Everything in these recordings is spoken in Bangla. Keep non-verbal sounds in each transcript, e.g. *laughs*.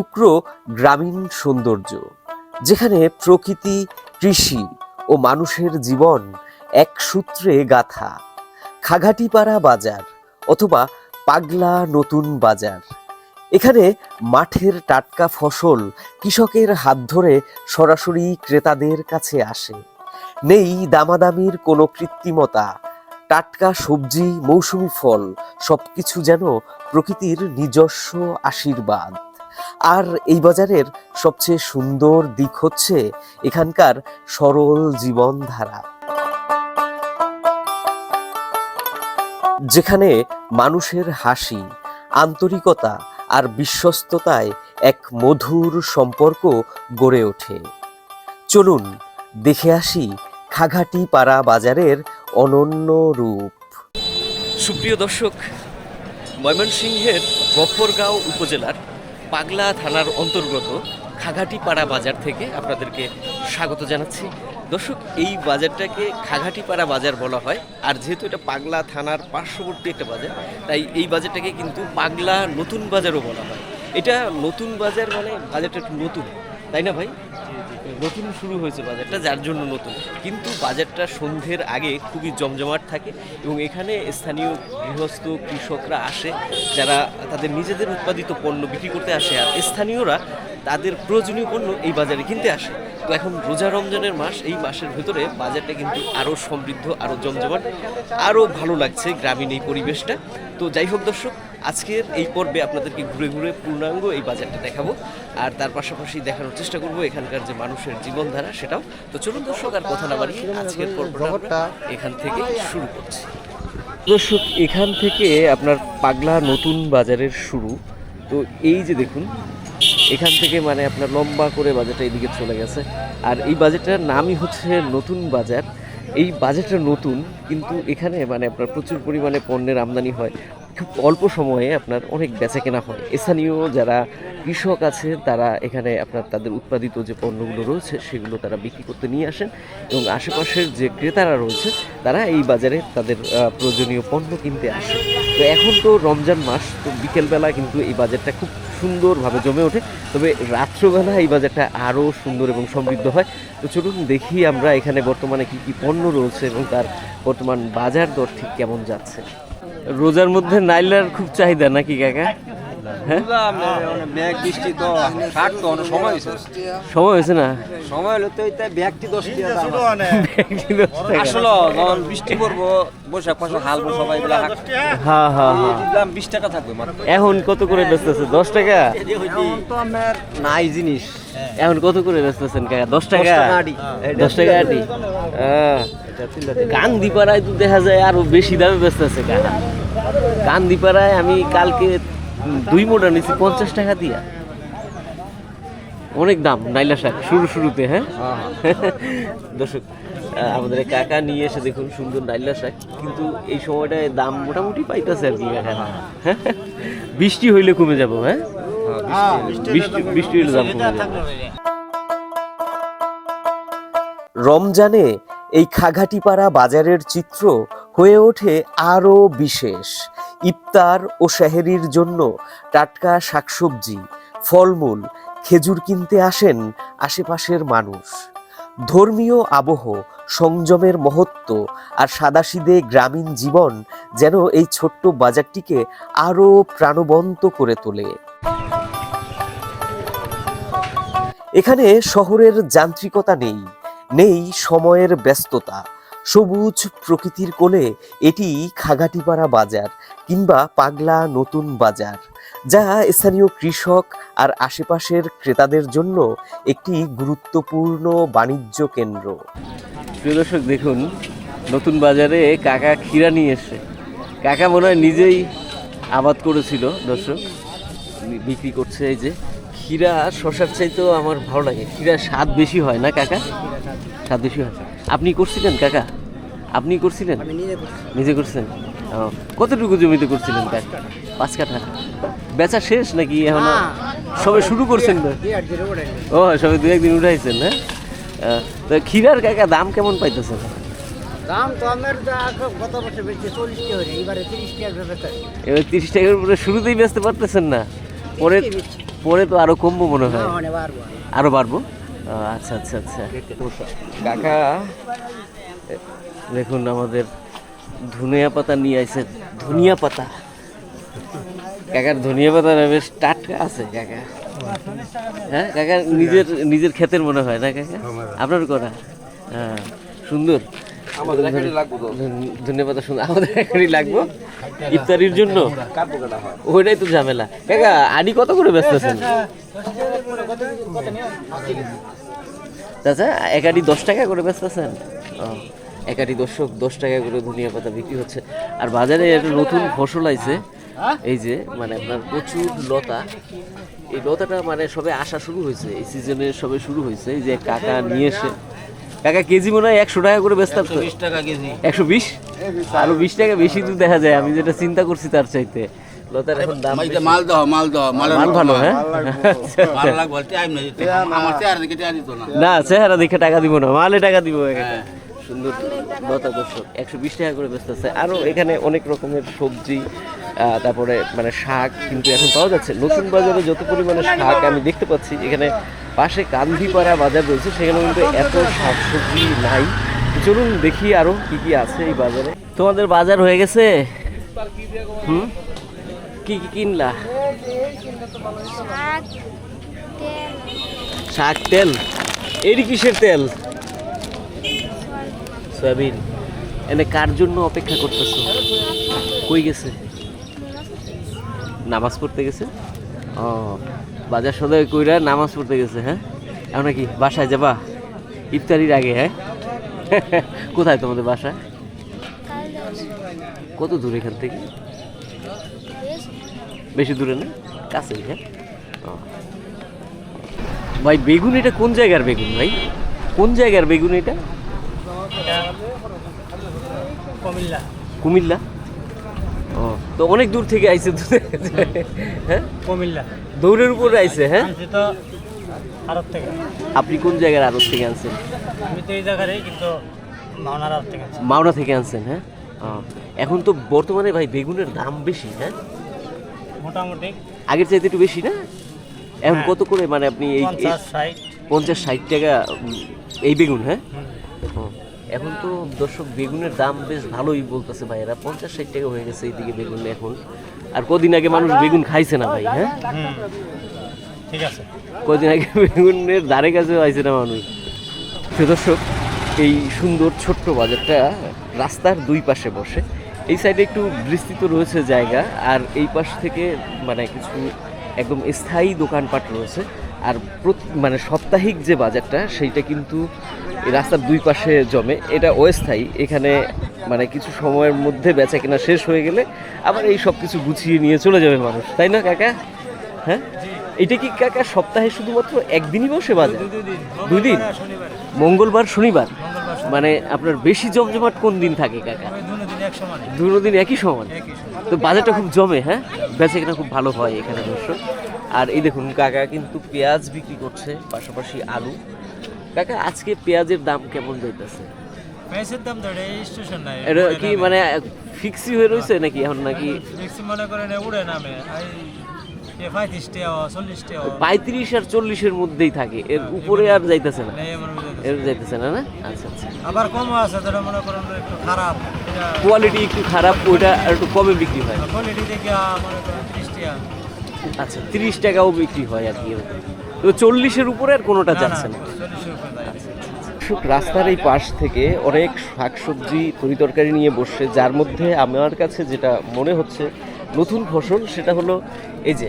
টুকরো গ্রামীণ সৌন্দর্য, যেখানে প্রকৃতি, কৃষি ও মানুষের জীবন এক সূত্রে গাথা। খাঘাটিপাড়া বাজার অথবা পাগলা নতুন বাজার। এখানে মাঠের টাটকা ফসল কৃষকের হাত ধরে সরাসরি ক্রেতাদের কাছে আসে। নেই দামাদামির কোনো কৃত্রিমতা, টাটকা সবজি, মৌসুমি ফল, সবকিছু যেন প্রকৃতির নিজস্ব আশীর্বাদ। আর এই বাজারের সবচেয়ে সুন্দর দিক হচ্ছে এখানকার সরল জীবনধারা। যেখানে মানুষের হাসি, আন্তরিকতা আর বিশ্বস্ততায় এক মধুর সম্পর্ক গড়ে ওঠে। চলুন দেখে আসি খাঘাটি পাড়া বাজারের অনন্য রূপ। সুপ্রিয় দর্শক, ময়মনসিংহের গফরগাঁও উপজেলার পাগলা থানার অন্তর্গত খাঘাটিপাড়া বাজার থেকে আপনাদেরকে স্বাগত জানাচ্ছি। দর্শক, এই বাজারটাকে খাঘাটিপাড়া বাজার বলা হয়, আর যেহেতু এটা পাগলা থানার পার্শ্ববর্তী একটা বাজার, তাই এই বাজারটাকে কিন্তু পাগলা নতুন বাজারও বলা হয়। এটা নতুন বাজার মানে বাজারটা একটু নতুন, তাই না ভাই? নতুন শুরু হয়েছে বাজারটা, যার জন্য নতুন। কিন্তু বাজারটা সন্ধ্যের আগে খুবই জমজমাট থাকে এবং এখানে স্থানীয় গৃহস্থ, কৃষকরা আসে, যারা তাদের নিজেদের উৎপাদিত পণ্য বিক্রি করতে আসে আর স্থানীয়রা তাদের প্রয়োজনীয় পণ্য এই বাজারে কিনতে আসে। তো এখন রোজা রমজানের মাস, এই মাসের ভেতরে বাজারটা কিন্তু আরও সমৃদ্ধ, আরও জমজমাট, আরও ভালো লাগছে গ্রামীণ এই পরিবেশটা। তো যাই হোক দর্শক আজকের এই পর্বে আপনাদেরকে ঘুরে ঘুরে পূর্ণাঙ্গ এই বাজারটা দেখাবো। আর তার পাশাপাশি দেখানোর চেষ্টা করব এখানকার যে মানুষের জীবনধারা সেটাও। তো চলুন দর্শক আর কথা না বাড়িয়ে আজকের পর্বটা এখান থেকে শুরু করছি। দর্শক এখান থেকে আপনার পাগলা নতুন বাজারের শুরু। তো এই যে দেখুন এখান থেকে মানে আপনার লম্বা করে বাজারটা এদিকে চলে গেছে। আর এই বাজারটার নামই হচ্ছে নতুন বাজার। এই বাজারটা নতুন কিন্তু এখানে মানে আপনার প্রচুর পরিমাণে পণ্যের আমদানি হয়। খুব অল্প সময়ে আপনার অনেক বেচা কেনা হয়। স্থানীয় যারা কৃষক আছে তারা এখানে আপনার তাদের উৎপাদিত যে পণ্যগুলো রয়েছে, সেগুলো তারা বিক্রি করতে নিয়ে আসেন এবং আশেপাশের যে ক্রেতারা রয়েছে, তারা এই বাজারে তাদের প্রয়োজনীয় পণ্য কিনতে আসে। তো এখন তো রমজান মাস, তো বিকেলবেলা কিন্তু এই বাজারটা খুব সুন্দরভাবে জমে ওঠে। তবে রাত্রবেলা এই বাজারটা আরও সুন্দর এবং সমৃদ্ধ হয়। তো চলুন দেখি আমরা এখানে বর্তমানে কি কি পণ্য রয়েছে এবং তার বর্তমান বাজার দর ঠিক কেমন যাচ্ছে। রোজার মধ্যে নাইলার খুব চাহিদা নাকি কাকা? হ্যাঁ? ব্যাগ বৃষ্টি তো ষাট তো অনেক সময় হয়েছে। না? সময় হলে তো দশ। আসলে যখন বৃষ্টি পড়ব বৈশাখ মাসে হালবো সবাই হ্যাঁ হ্যাঁ হ্যাঁ দাম বিশ টাকা থাকবে এখন কত করে বেচতেছে? দশ টাকা? তো আমার নাই জিনিস। এখন কত করে বেচতেছেন কাকা? দশ টাকা? টাকা দশ টাকা আটি। আহ, কান্দিপাড়ায় তো দেখা যায় আরও বেশি দামে বেচতেছে কাকা কান্দিপাড়ায় আমি কালকে দুই মোটা নিছি পঞ্চাশ টাকা দিয়া। অনেক দাম নাইলা শাক শুরু শুরুতে হ্যাঁ? দর্শক আমাদের কাকা নিয়ে এসে দেখুন সুন্দর নাইলা শাক কিন্তু এই সময়টায় দাম মোটামুটি পাইতেছে আর কি কাকা। বৃষ্টি হইলে কমে যাব হ্যাঁ? বৃষ্টি বৃষ্টি হইলে দাম কমে যাবে। রমজানে এই খাঘাটিপাড়া বাজারের চিত্র হয়ে ওঠে আরও বিশেষ। ইফতার ও সেহেরির জন্য টাটকা শাকসবজি, ফলমূল, খেজুর কিনতে আসেন আশেপাশের মানুষ। ধর্মীয় আবহ, সংযমের মহত্ব আর সাদাসিদে গ্রামীণ জীবন যেন এই ছোট্ট বাজারটিকে আরও প্রাণবন্ত করে তোলে। এখানে শহরের যান্ত্রিকতা নেই। নেই সময়ের ব্যস্ততা। সবুজ প্রকৃতির কোলে এটি খাগাটিপাড়া বাজার কিংবা পাগলা নতুন বাজার, যা স্থানীয় কৃষক আর আশেপাশের ক্রেতাদের জন্য একটি গুরুত্বপূর্ণ বাণিজ্য কেন্দ্র। প্রিয় দর্শক, দেখুন, নতুন বাজারে কাকা ক্ষীরা নিয়ে এসে কাকা মনে হয় নিজেই আবাদ করেছিল, দর্শক। বিক্রি করছে এই যে ক্ষীরা শশার চাইতেও আমার ভালো লাগে। ক্ষীরা স্বাদ বেশি হয় না কাকা? স্বাদ বেশি হয়। আপনি করছিলেন কাকা? আপনি করছিলেন? নিজে করছেন? কতটুকু জমিতে করছিলেন কাকা? পাঁচ কাঠা। বেচা শেষ নাকি এখন? সবে শুরু করছেন না ও সবে দু একদিন উঠাইছেন হ্যাঁ তো ক্ষীরার কাকা দাম কেমন পাইতেছেন? দাম তো আমার গত বছর বেশি চল্লিশ টাকা এবারে তিরিশ টাকা এবার তিরিশ টাকার উপরে শুরুতেই বেচতে পারতেছেন না। পরে পরে তো আরও কমবো মনে হয়। মানে আরও। বাড়বো? ও, আচ্ছা আচ্ছা আচ্ছা। কাকা দেখুন আমাদের ধনিয়া পাতা নিয়ে আইছে ধনিয়া পাতা। কাকার ধনিয়া পাতা বেশ টাটকা আছে কাকা। হ্যাঁ কাকা নিজের নিজের ক্ষেতের মনে হয় না কাকা? আপনার করা হ্যাঁ সুন্দর। আমাদের এখানে লাগবো তো। ধন- ধনিয়া পাতা সুন্দর আমাদের এখানেই লাগবো। ইফতারির জন্য? ওইটাই তো ঝামেলা। কাকা আডি কত করে ব্যস্ত আছেন? চাচা দশ টাকা করে ব্যস্ত আছেন? দশক দশ টাকা করে ধনিয়া পাতা বিক্রি হচ্ছে। আর বাজারে একটা নতুন ফসল আইছে। এই যে মানে আপনার প্রচুর লতা। এই লতাটা মানে সবে আসা শুরু হয়েছে। এই সিজনে সবে শুরু হয়েছে। এই যে কাকা নিয়ে এসে কাকা কেজি মনে হয় একশো টাকা করে টাকা কেজি। একশো বিশ? আরও বিশ টাকা বেশি তো দেখা যায় আমি যেটা চিন্তা করছি তার চাইতে। লতার এখন দাম মাল দাও মাল দাও মাল মাল ভালো হ্যাঁ? মাল। লাগবে। টাইম নেই আমার চেয়ার দিকে চেয়ার দিত না। না চেহারা দেখে টাকা দিব না মালে টাকা দিব এখানে সুন্দর। লতা দর্শক একশো বিশ টাকা করে ব্যস্ত আছে আরও এখানে অনেক রকমের সবজি আহ, তারপরে মানে শাক কিন্তু এখন পাওয়া যাচ্ছে। নতুন বাজারে যত পরিমাণে শাক আমি দেখতে পাচ্ছি এখানে পাশে কান্দিপাড়া বাজার রয়েছে সেখানে কিন্তু এত শাক সবজি নাই। চলুন দেখি আরও কি কি আছে এই বাজারে। তোমাদের বাজার হয়ে গেছে? হুম? কি কি কিনলা? শাক তেল। শাক তেল? এটি কিসের তেল? সয়াবিন। এনে কার জন্য অপেক্ষা করতেছো? কই গেছে? নামাজ পড়তে গেছে? ও। বাজার সদাই কইরা নামাজ পড়তে গেছে হ্যাঁ? এখন কি বাসায় যাবা? ইফতারির আগে হ্যাঁ? *laughs* কোথায় তোমাদের বাসা কত দূর এখান থেকে? বেশি দূরে না? কাছেই হ্যাঁ। ভাই বেগুন এটা কোন জায়গার বেগুন ভাই? কোন জায়গার বেগুন এটা? কুমিল্লা। কুমিল্লা? ও তো অনেক দূর থেকে আইছে তো হ্যাঁ? কুমিল্লা। দৌড়ের উপরে আইছে হ্যাঁ? আরব থেকে। আপনি কোন জায়গার আড়ত থেকে আনছেন? আমি তো এই জায়গারই কিন্তু মাওনার আরব থেকে আনছি। মাওনা থেকে আনছেন হ্যাঁ? এখন তো বর্তমানে ভাই বেগুনের দাম বেশি হ্যাঁ? মোটামুটি। আগের চাইতে একটু বেশি না? এখন হ্যাঁ। কত করে মানে আপনি এই পঞ্চাশ ষাট। টাকা এই বেগুন হ্যাঁ? এখন তো দর্শক বেগুনের দাম বেশ ভালোই বলতেছে ভাইয়েরা। পঞ্চাশ ষাট টাকা হয়ে গেছে এইদিকে বেগুন এখন। আর কদিন আগে মানুষ বেগুন খাইছে না ভাই হ্যাঁ? ঠিক আছে। কদিন আগে বেগুনের ধারে কাছে আইছে না মানুষ। দর্শক এই সুন্দর ছোট্ট বাজারটা রাস্তার দুই পাশে বসে। এই সাইডে একটু বিস্তৃত রয়েছে জায়গা আর এই পাশ থেকে মানে কিছু একদম স্থায়ী দোকানপাট রয়েছে। আর মানে সাপ্তাহিক যে বাজারটা সেইটা কিন্তু এই রাস্তার দুই পাশে জমে এটা অস্থায়ী এখানে মানে কিছু সময়ের মধ্যে বেচা কেনা শেষ হয়ে গেলে আবার এই সব কিছু গুছিয়ে নিয়ে চলে যাবে মানুষ তাই না কাকা? হ্যাঁ? এটা কি কাকা সপ্তাহে শুধুমাত্র একদিনই বসে বাজার? দুই দিন মঙ্গলবার শনিবার? মানে আপনার বেশি জমজমাট কোন দিন থাকে কাকা? দিন দুটো দিন একই সমান। তো বাজারটা খুব জমে হ্যাঁ? বেচা কেনা খুব ভালো হয় এখানে দর্শক। আর এই দেখুন কাকা কিন্তু পেঁয়াজ বিক্রি করছে পাশাপাশি আলু। কাকা আজকে পেঁয়াজের দাম কেমন যাইতেছে? মেসের দাম ধরে স্টেশন নাই এটা কি মানে ফিক্সই হয়ে রয়েছে নাকি এখন নাকি? দেখছি মনে করেন উড়ে নামে। পঁয়ত্রিশ আর চল্লিশের মধ্যেই থাকে। এর উপরে আর যাইতেছে না। এর যাইতেছে। না না? আচ্ছা আচ্ছা। আবার কমও আছে ধরে মনে করেন একটু খারাপ। কোয়ালিটি একটু খারাপ ওইটা একটু কমে বিক্রি হয়। কোয়ালিটি ত্রিশ আচ্ছা তিরিশ টাকাও বিক্রি হয় আর কি। তো চল্লিশের উপরে আর কোনোটা যাচ্ছে না। রাস্তার এই পাশ থেকে অনেক শাকসবজি তরিতরকারি নিয়ে বসছে যার মধ্যে আমার কাছে যেটা মনে হচ্ছে নতুন ফসল সেটা হলো এই যে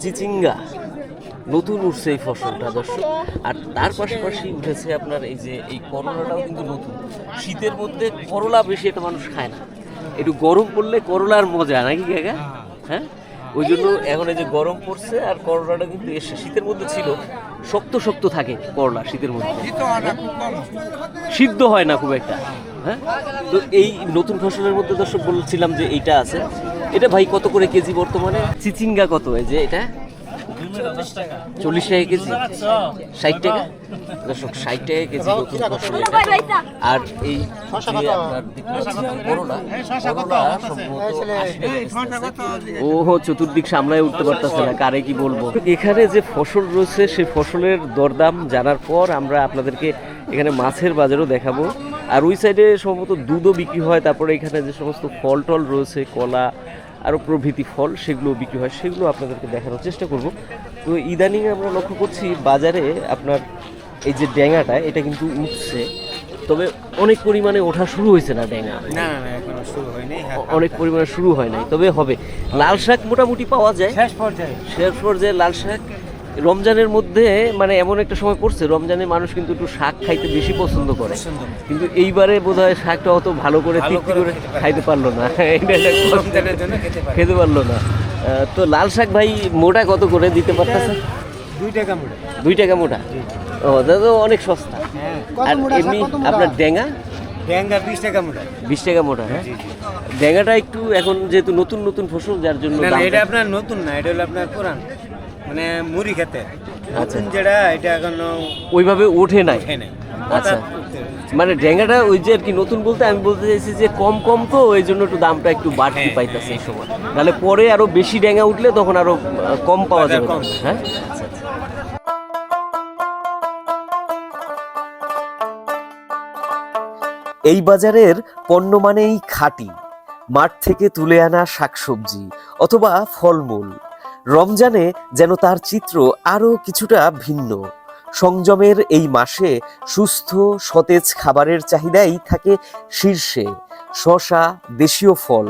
চিচিঙ্গা। নতুন উঠছে এই ফসলটা দর্শক। আর তার পাশাপাশি উঠেছে আপনার এই যে এই করলাটাও কিন্তু নতুন। শীতের মধ্যে করলা বেশি একটা মানুষ খায় না। একটু গরম পড়লে করলার মজা নাকি কাকা? হ্যাঁ? ওই জন্য এখন এই যে গরম পড়ছে আর করলাটা কিন্তু শীতের মধ্যে ছিল, শক্ত শক্ত থাকে করলা শীতের মধ্যে। সিদ্ধ হয় না খুব একটা হ্যাঁ? তো এই নতুন ফসলের মধ্যে দর্শক বলছিলাম যে এইটা আছে। এটা ভাই কত করে কেজি বর্তমানে? চিচিঙ্গা কত হয় যে এটা? চল্লিশ টাকা। কেজি? ষাট টাকা? দর্শক ষাট টাকা কেজি নতুন ফসল আর এই। ও হো চতুর্দিক সামলায় উঠতে পারতেছে না কারে কি বলব? এখানে যে ফসল রয়েছে সেই ফসলের দরদাম জানার পর আমরা আপনাদেরকে এখানে মাছের বাজারও দেখাবো। আর ওই সাইডে সম্ভবত দুধও বিক্রি হয় তারপরে এখানে যে সমস্ত ফল টল রয়েছে কলা আরও প্রভৃতি ফল সেগুলো বিক্রি হয় সেগুলো আপনাদেরকে দেখানোর চেষ্টা করব। তো ইদানিং আমরা লক্ষ্য করছি বাজারে আপনার এই যে ড্যাঙাটা এটা কিন্তু উঠছে। তবে অনেক পরিমাণে ওঠা শুরু হয়েছে না ড্যাঙা না না না এখনও শুরু হয়নি অ- অনেক পরিমাণে শুরু হয় নাই তবে হবে। লাল শাক মোটামুটি পাওয়া যায়। শেষ পর্যায়ে। শেষ পর্যায়ে লাল শাক রমজানের মধ্যে মানে এমন একটা সময় পড়ছে রমজানে মানুষ কিন্তু একটু শাক খাইতে বেশি পছন্দ করে। কিন্তু এইবারে বোধহয় শাকটা অত ভালো করে তৃপ্তি করে খাইতে পারল না। *laughs* খেতে পারল না। তো লাল শাক ভাই মোটা কত করে দিতে পারতেছে? দুই টাকা মুড়ে দুই টাকা মোটা? ও দাদা তো অনেক সস্তা। হ্যাঁ আর এমনি আপনার ড্যাঙ্গা ড্যাঙ্গা বিশ টাকা মুড়ে বিশ টাকা মোটা হ্যাঁ? ড্যাঙ্গাটা একটু এখন যেহেতু নতুন নতুন ফসল যার জন্য এটা আপনার নতুন না এটা হলো আপনার পুরান। মানে মুড়ি খেতে। আচ্ছা। নতুন যেটা এটা এখনও ওইভাবে ওঠে নাই? আচ্ছা। মানে ড্যাঙ্গাটা ওই যে আর কি নতুন বলতে আমি বলতে চাইছি যে কম কম তো ওই জন্য একটু দামটা একটু বাড়তি হ্যাঁ, পাইতেছে এই সময়। তাহলে পরে আরও বেশি ড্যাঙ্গা উঠলে তখন আরও কম পাওয়া যাবে হ্যাঁ? এই বাজারের পণ্য মানেই খাঁটি। মাঠ থেকে তুলে আনা শাকসবজি অথবা ফলমূল। রমজানে যেন তার চিত্র আরও কিছুটা ভিন্ন। সংযমের এই মাসে সুস্থ সতেজ খাবারের চাহিদাই থাকে শীর্ষে। শশা দেশীয় ফল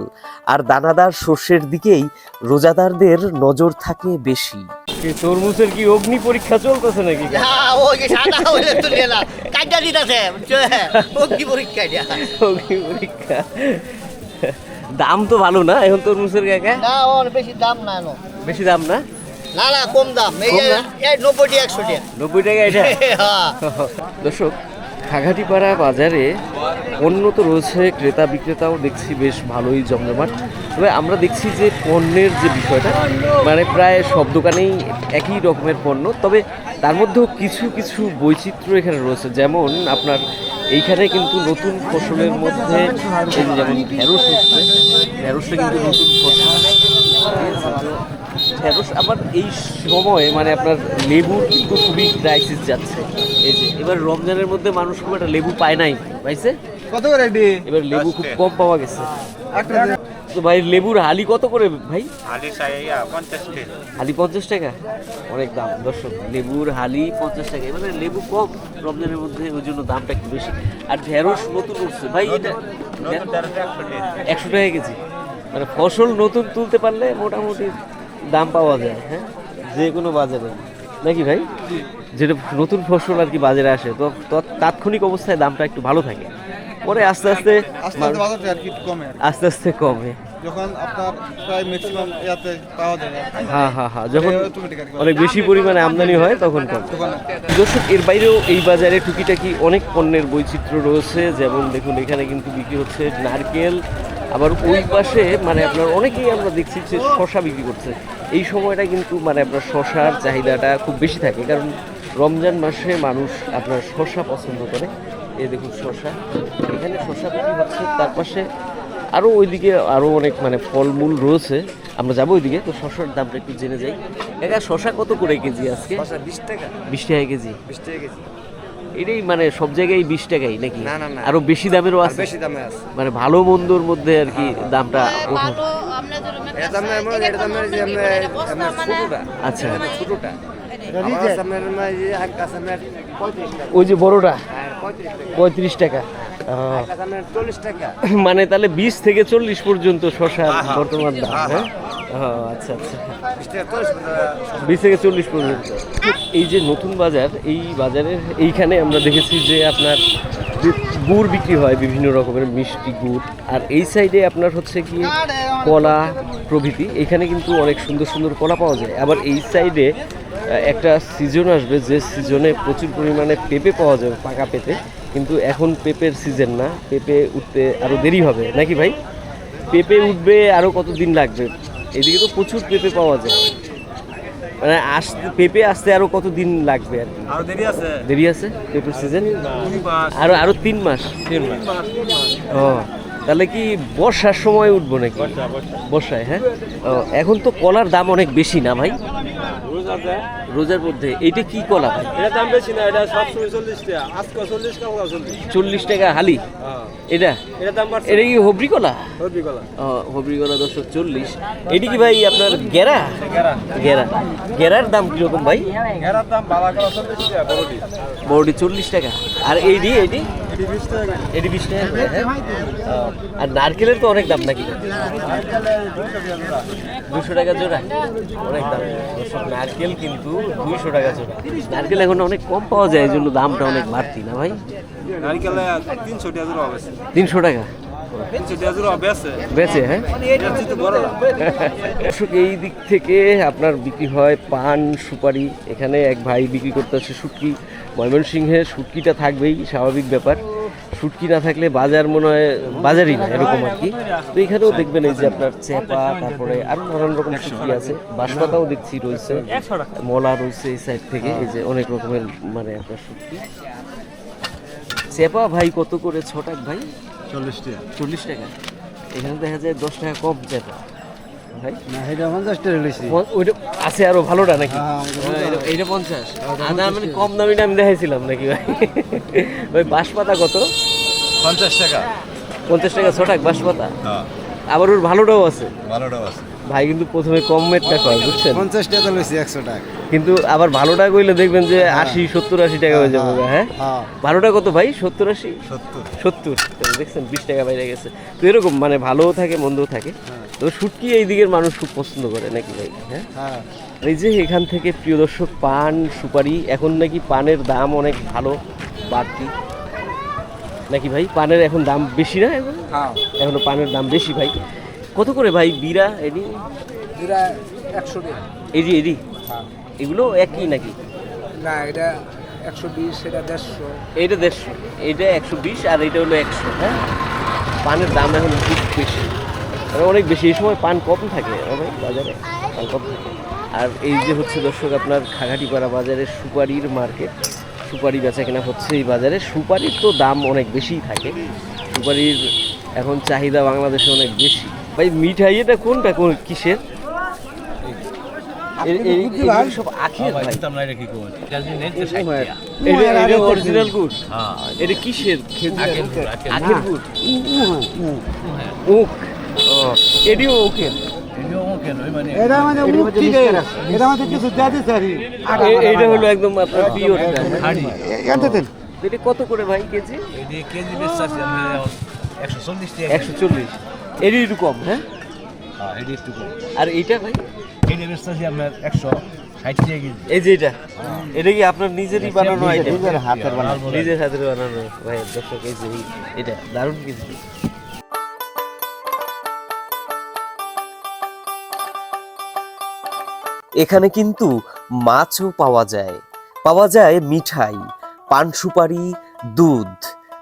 আর দানাদার শস্যের দিকেই রোজাদারদের নজর থাকে বেশি। তরমুজের কি অগ্নি পরীক্ষা চলতেছে নাকি? পরীক্ষা অগ্নি পরীক্ষা। দাম তো ভালো না এখন তরমুজের কাকা? না ওর বেশি দাম না এনো। বেশি দাম না? না না কম দাম। এই নব্বই টাকা একশো টাকা। নব্বই টাকা এটা? *laughs* হ্যাঁ। দর্শক খাঘাটিপাড়া বাজারে পণ্য তো রয়েছে, ক্রেতা বিক্রেতাও দেখছি বেশ ভালোই জমজমাট। তবে আমরা দেখছি যে পণ্যের যে বিষয়টা মানে প্রায় সব দোকানেই একই রকমের পণ্য, তবে তার মধ্যেও কিছু কিছু বৈচিত্র্য এখানে রয়েছে। যেমন আপনার এইখানে কিন্তু নতুন ফসলের মধ্যে যেমন ঢেঁড়স হচ্ছে, ঢেঁড়সটা কিন্তু নতুন ফসল। ঢেঁড়স আবার এই সময়ে মানে আপনার লেবুর কিন্তু খুবই ক্রাইসিস যাচ্ছে। এই যে এবার রমজানের মধ্যে মানুষ খুব একটা লেবু পায় নাই পাইছে? কত করে এবার লেবু খুব কম পাওয়া গেছে। তো ভাই লেবুর হালি কত করে ভাই? হালি চাইয়া পঞ্চাশ টাকা। হালি পঞ্চাশ টাকা? অনেক দাম দর্শক লেবুর হালি পঞ্চাশ টাকা। এবারে লেবু কম রমজানের মধ্যে ওই জন্য দামটা একটু বেশি। আর ঢেঁড়স নতুন উঠছে। ভাই এটা একশো টাকা কেজি। মানে ফসল নতুন তুলতে পারলে মোটামুটি দাম পাওয়া যায় হ্যাঁ? যে কোনো বাজারে। নাকি ভাই? যেটা নতুন ফসল আর কি বাজারে আসে তো তাৎক্ষণিক অবস্থায় দামটা একটু ভালো থাকে। পরে আস্তে আস্তে আস্তে আস্তে কমে যখন আপনার প্রায় ম্যাক্সিমাম ইয়াতে পাওয়া যায় হ্যাঁ হ্যাঁ হ্যাঁ যখন অনেক বেশি পরিমাণে আমদানি হয় তখন কম। দর্শক এর বাইরেও এই বাজারে টুকিটাকি অনেক পণ্যের বৈচিত্র্য রয়েছে। যেমন দেখুন এখানে কিন্তু বিক্রি হচ্ছে নারকেল আবার ওই পাশে মানে আপনার অনেকেই আমরা দেখছি যে শশা বিক্রি করছে। এই সময়টা কিন্তু মানে আপনার শশার চাহিদাটা খুব বেশি থাকে কারণ রমজান মাসে মানুষ আপনার শশা পছন্দ করে। এই দেখুন শশা এখানে শশা বিক্রি হচ্ছে তার পাশে আরও ওইদিকে আরও অনেক মানে ফলমূল রয়েছে। আমরা যাব ওইদিকে তো শশার দামটা একটু জেনে যাই। একা শশা কত করে কেজি আজকে? বিশ টাকা। বিশ টাকা কেজি। বিশ টাকা কেজি। এটাই মানে সব জায়গায় বিশ টাকাই নাকি? না, না, না। আরও বেশি দামেরও আছে? বেশি দামে আছে। মানে ভালো মন্দর মধ্যে আর কি দামটা ওঠে এটা দামের এমন এটা দামের যে আমরা আমরা ছোটটা। আচ্ছা। ছোটটা। আমার সামনের মানে পঁয়ত্রিশ টাকা। ওই যে বড়টা? হ্যাঁ পঁয়ত্রিশ টাকা। মানে তাহলে বিশ থেকে চল্লিশ পর্যন্ত শশার বর্তমান দাম হ্যাঁ? ও, আচ্ছা আচ্ছা। বিশ থেকে চল্লিশ পর্যন্ত এই যে নতুন বাজার এই বাজারের এইখানে আমরা দেখেছি যে আপনার গুড় বিক্রি হয় বিভিন্ন রকমের মিষ্টি গুড়। আর এই সাইডে আপনার হচ্ছে কি কলা প্রভৃতি। এখানে কিন্তু অনেক সুন্দর সুন্দর কলা পাওয়া যায়। আবার এই সাইডে একটা সিজন আসবে যে সিজনে প্রচুর পরিমাণে পেঁপে পাওয়া যাবে পাকা পেঁপে। কিন্তু এখন পেঁপের সিজন না। পেঁপে উঠতে আরও দেরি হবে। নাকি ভাই? পেঁপে উঠবে আরও কতদিন লাগবে? এদিকে তো প্রচুর পেঁপে পাওয়া যায়। মানে আসতে পেঁপে আসতে আরও কত দিন লাগবে আর কি? দেরি আছে? দেরি আছে? পেঁপের সিজন আরও আরও তিন মাস? তিন মাস। ও। তাহলে কি বর্ষার সময় উঠবো নাকি? বর্ষায় হ্যাঁ? এখন তো কলার দাম অনেক বেশি না ভাই? রোজ রোজার মধ্যে। এইটা কি কলা ভাই? এটা দাম বেশি না এটা চল্লিশ টাকা। আজকে চল্লিশ কালকে চল্লিশ। টাকা হালি? হ্যাঁ। এটা? এটা দাম এটা কি হবরি কলা? হলদি কলা। ও, হবরি কলা দশশো চল্লিশ। এটি কি ভাই আপনার গেরা? গেরা। গেরা। গেরার দাম কীরকম ভাই? গেরার দাম বালা কলা চল্লিশ টাকা বড়টি চল্লিশ টাকা। আর এইটি এইটি এটি বিশ টাকা করে, হ্যাঁ? আর নারকেলের তো অনেক দাম নাকি? দুশো টাকা জোড়া। অনেক দাম নারকেল কিন্তু দুইশো টাকা জোড়া। নারকেল এখন অনেক কম পাওয়া যায় এই জন্য দামটা অনেক বাড়তি না ভাই? নারকেল তিনশো টাকা তিনশো টাকা? বেচে হ্যাঁ? এটার চেয়ে তো বড় না দর্শক এই দিক থেকে আপনার বিক্রি হয় পান সুপারি। এখানে এক ভাই বিক্রি করতে হচ্ছে শুটকি। ময়মনসিংহে শুটকিটা থাকবেই স্বাভাবিক ব্যাপার। শুটকি না থাকলে বাজার মনে হয় বাজারই না এরকম আর কি। তো এখানেও দেখবেন এই যে আপনার চেপা তারপরে আরও নানান রকম শুটকি আছে। বাঁশপাতাও দেখছি রয়েছে। মলা রয়েছে এই সাইড থেকে এই যে অনেক রকমের মানে আপনার শুটকি। চেপা ভাই কত করে? ছটাক ভাই? চল্লিশ টাকা। চল্লিশ টাকা। এখানে দেখা যায় দশ টাকা কম যেটা। ভাই? না এটা পঞ্চাশ টাকা রয়েছে ওইটা আছে আরও ভালোটা নাকি? হ্যাঁ, ওইটা হ্যাঁ, এইটা পঞ্চাশ। আদা মানে কম দামিটা আমি দেখাইছিলাম নাকি ভাই? ওই বাঁশপাতা কত? পঞ্চাশ টাকা। পঞ্চাশ টাকা ছটাক বাঁশপাতা। হ্যাঁ। আবার ওর ভালোটাও আছে। ভালোটাও আছে। ভাই কিন্তু প্রথমে কম রেটটা কয় বুঝছেন? পঞ্চাশ টাকা লইছি একশো টাকা। কিন্তু আবার ভালোটা কইলে দেখবেন যে আশি সত্তর আশি টাকা হয়ে যাবে হ্যাঁ হ্যাঁ? ভালোটা কত ভাই? সত্তর আশি? সত্তর। সত্তর। দেখছেন বিশ টাকা বাইরে গেছে। তো এরকম মানে ভালোও থাকে মন্দও থাকে। তো শুটকি এই দিকের মানুষ খুব পছন্দ করে নাকি ভাই? হ্যাঁ? হ্যাঁ। এই যে এখান থেকে প্রিয় দর্শক পান সুপারি এখন নাকি পানের দাম অনেক ভালো বাড়তি। নাকি ভাই পানের এখন দাম বেশি না এখন? হ্যাঁ। এখনও পানের দাম বেশি ভাই। কত করে ভাই বিরা? এডি এরা একশো টাকা এডি এডি হ্যাঁ। এগুলো একই নাকি? না এটা একশো বিশ এটা দেড়শো। এইটা দেড়শো এইটা একশো বিশ আর এইটা হলো একশো হ্যাঁ? পানের দাম এখন খুব বেশি। অনেক বেশি এই সময় পান কম থাকে না ভাই বাজারে পান কম থাকে। আর এই যে হচ্ছে দর্শক আপনার খাঘাটিপাড়া বাজারে সুপারির মার্কেট সুপারি বেচা কেনা হচ্ছে এই বাজারে। সুপারির তো দাম অনেক বেশিই থাকে। সুপারির এখন চাহিদা বাংলাদেশে অনেক বেশি ভাই মিঠাই এটা কোনটা কোন কিসের এটা এটা অরিজিনাল গুড় এটা কিসের খেজুর আখের গুড় ওক এটিও এটা মানে মানে হলো একদম আপনার পিওর এটা কত করে ভাই কেজি কেজি একশো চল্লিশ একশো চল্লিশ। এরই একটু কম হ্যাঁ? হ্যাঁ এটি একটু কম। আর এইটা ভাই? এটি আপনার একশো ষাট টাকা কেজি। এই যে এটা। এটা কি আপনার নিজেরই বানানো আইটেম নিজের হাতের বানানো। নিজের হাতের বানানো। ভাই দর্শক এই যে এটা দারুণ কিন্তু। এখানে কিন্তু মাছও পাওয়া যায়। পাওয়া যায় মিঠাই পান সুপারি দুধ।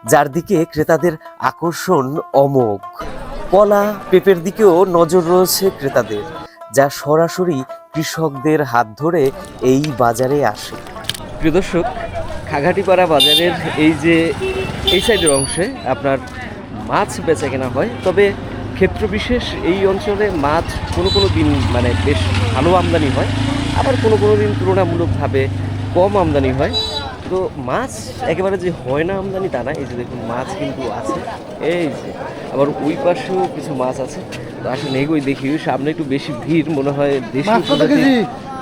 যার দিকে ক্রেতাদের আকর্ষণ অমোঘ। কলা পেঁপের দিকেও নজর রয়েছে ক্রেতাদের, যা সরাসরি কৃষকদের হাত ধরে এই বাজারে আসে। প্রিয় দর্শক, খাঘাটিপাড়া বাজারের এই যে, এই সাইডের অংশে আপনার মাছ বেচা কেনা হয়, তবে ক্ষেত্র বিশেষ এই অঞ্চলে মাছ কোনো কোনো দিন মানে বেশ ভালো আমদানি হয়, আবার কোনো কোনো দিন তুলনামূলকভাবে কম আমদানি হয়। তো মাছ একেবারে যে হয় না আমদানি তা না এই যে দেখুন মাছ কিন্তু আছে। এই যে আবার ওই পাশেও কিছু মাছ আছে। তো আসলে এগোই দেখি সামনে একটু বেশি ভিড় মনে হয় দেশি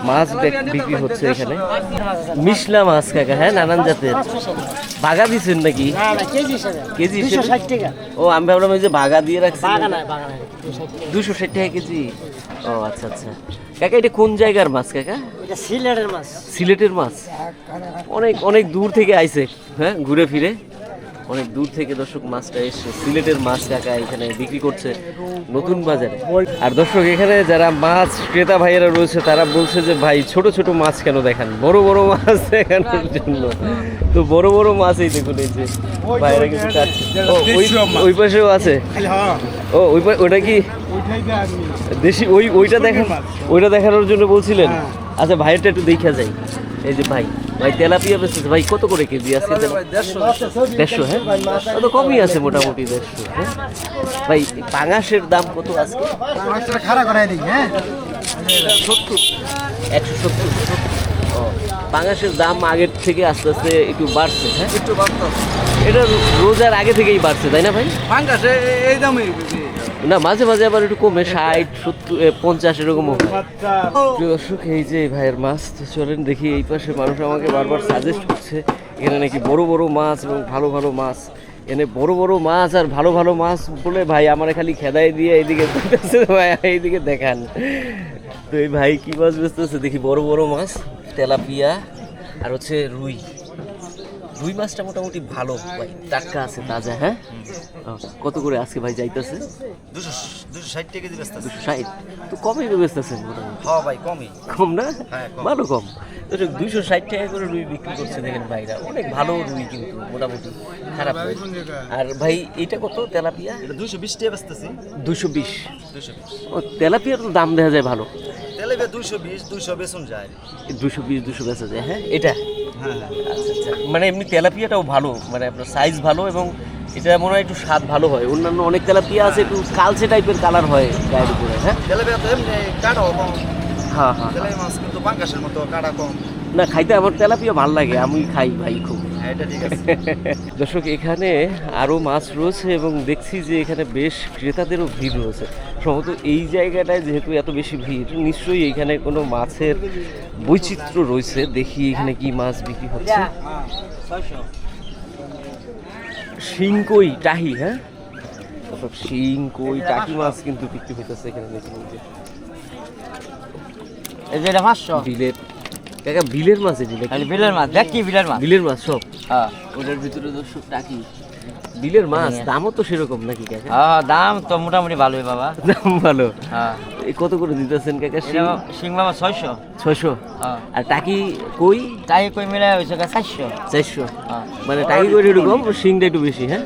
মাছ বিক্রি হচ্ছে এখানে। মিশলা মাছ কাকা হ্যাঁ নানান জাতের। বাগা দিচ্ছেন নাকি? কেজি ও আমি ভাবলাম ওই যে বাগা দিয়ে রাখছি দুশো ষাট টাকা। কেজি? ও আচ্ছা আচ্ছা। কাকা এটা কোন জায়গার মাছ কাকা? সিলেটের মাছ। সিলেটের মাছ? অনেক অনেক দূর থেকে আইছে হ্যাঁ ঘুরে ফিরে। অনেক দূর থেকে দর্শক মাছটা এসছে সিলেটের মাছ কাকা এখানে বিক্রি করছে নতুন বাজারে। আর দর্শক এখানে যারা মাছ ক্রেতা ভাইয়েরা রয়েছে তারা বলছে যে ভাই ছোট ছোট মাছ কেন দেখান? বড় বড় মাছ দেখানোর জন্য। তো বড় বড় মাছ এই দেখুন এই যে বাইরে কিছু কাটছে ওই- পাশেও আছে? ও ওই ওটা কি? দেশি ওই ওইটা দেখান ওইটা দেখানোর জন্য বলছিলেন? আচ্ছা ভাইয়েরটা একটু দেখা যাই। এই যে ভাই। ভাই তেলাপিয়া বেচতেছে। ভাই কত করে কেজি? আছে দেড়শো। হ্যাঁ? তো কমই আছে মোটামুটি দেড়শো হ্যাঁ? ভাই পাঙাশের দাম কত আজকে? খাড়া করাই দিই হ্যাঁ? সত্তর। একশো সত্তর। ও পাঙাশের দাম আগের থেকে আস্তে আস্তে একটু বাড়ছে হ্যাঁ? একটু বাড়তো। এটা রোজার আগে থেকেই বাড়ছে তাই না ভাই? ফাঙ্গাস এই দামই বেশি। না মাঝে মাঝে আবার একটু কমে ষাট সত্তর পঞ্চাশ এরকমও হয় প্রিয় দর্শক এই যে ভাইয়ের মাছ তো চলেন দেখি এই পাশে মানুষ আমাকে বারবার সাজেস্ট করছে। এখানে নাকি বড় বড় মাছ এবং ভালো ভালো মাছ। এনে বড় বড় মাছ আর ভালো ভালো মাছ বলে ভাই আমার খালি খেদাই দিয়ে এইদিকে ভাই এইদিকে দেখান। তো এই ভাই কি মাছ বেচতেছে? দেখি বড় বড় মাছ তেলাপিয়া আর হচ্ছে রুই। রুই মাছটা মোটামুটি ভালো ভাই। টাটকা আছে তাজা হ্যাঁ? কত করে আজকে ভাই যাইতেছে? দুশো দুশো ষাট টাকা দিয়ে ব্যস্ত দুশো ষাট? তো কমই বেচতেছেন মোটামুটি। হ্যাঁ ভাই কমই। কম না? হ্যাঁ, ভালো কম। দুইশো ষাট টাকা করে রুই বিক্রি করছে দেখেন ভাইরা। অনেক ভালো রুই কিন্তু মোটামুটি খারাপ আর ভাই এটা কত তেলাপিয়া? এটা দুশো বিশ টাকা বেচতেছি। দুশো বিশ। দুশো বিশ। ও তেলাপিয়ার তো দাম দেখা যায় ভালো। তেলাপিয়া দুশো বিশ দুশো বেসন যায়। দুশো বিশ দুশো বেচা যায় হ্যাঁ? এটা? হ্যাঁ হ্যাঁ আচ্ছা আচ্ছা। মানে এমনি তেলাপিয়াটাও ভালো মানে আপনার সাইজ ভালো এবং এটা মনে হয় একটু স্বাদ ভালো হয়। অন্যান্য অনেক তেলাপিয়া আছে একটু কালচে টাইপের কালার হয় গায়ের উপরে হ্যাঁ? হ্যাঁ হ্যাঁ কম। না খাইতে আমার তেলাপিয়া ভালো লাগে আমি খাই ভাই খুব। হ্যাঁ *laughs* দর্শক এখানে আরও মাছ রয়েছে এবং দেখছি যে এখানে বেশ ক্রেতাদেরও ভিড় রয়েছে। সম্ভবত এই জায়গাটায় যেহেতু এত বেশি ভিড় নিশ্চয়ই এখানে কোনো মাছের বৈচিত্র্য রয়েছে। দেখি এখানে কি মাছ বিক্রি হচ্ছে। শিংকই টাহি হ্যাঁ? শিংকই টাকি মাছ কিন্তু বিক্রি হইতেছে এখানে এই যে এই যে এটা পাঁচশো। বিলের কাকা বিলের মাছ এটি খালি বিলের মাছ দেখ কি বিলের মাছ। বিলের মাছ সব। হ্যাঁ। ওটার ভিতরে দর্শক টাকি বিলের মাছ দামও তো সেরকম নাকি কাকা? হ্যাঁ দাম তো মোটামুটি ভালোই বাবা। দাম ভালো। হ্যাঁ। এই কত করে দিতেছেন কাকা? এটা শিং বাবা ছয়শো। ছয়শো? হ্যাঁ। আর টাকি কই? তাই কই মিলে হয়েছে চারশো। চারশো। হ্যাঁ। মানে টাকি কই একটু কম শিংটা একটু বেশি হ্যাঁ?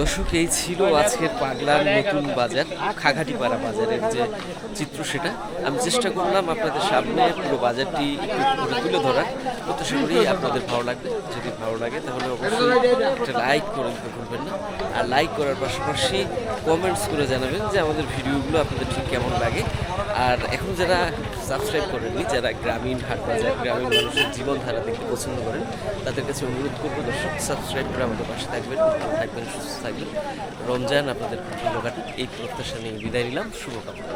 দর্শক, এই ছিল আজকের পাগলার নতুন বাজার খাঘাটি পাড়া বাজারের যে চিত্র সেটা। আমি চেষ্টা করলাম আপনাদের সামনে পুরো বাজারটি তুলে ধরার। প্রত্যাশা করি আপনাদের ভালো লাগবে। যদি ভালো লাগে, তাহলে অবশ্যই একটা লাইক করে দিতে ভুলবেন না। আর লাইক করার পাশাপাশি কমেন্টস করে জানাবেন যে আমাদের ভিডিওগুলো আপনাদের ঠিক কেমন লাগে। আর যারা সাবস্ক্রাইব করেননি যারা গ্রামীণ হাট বাজার, গ্রামীণ মানুষের জীবনধারা দেখতে পছন্দ করেন, তাদের কাছে অনুরোধ করব দর্শক সাবস্ক্রাইব করে আমাদের পাশে থাকবেন থাকবেন, সুস্থ থাকবেন। রমজান আপনাদের ভালো কাটুক এই প্রত্যাশা নিয়ে বিদায় নিলাম, শুভকামনা।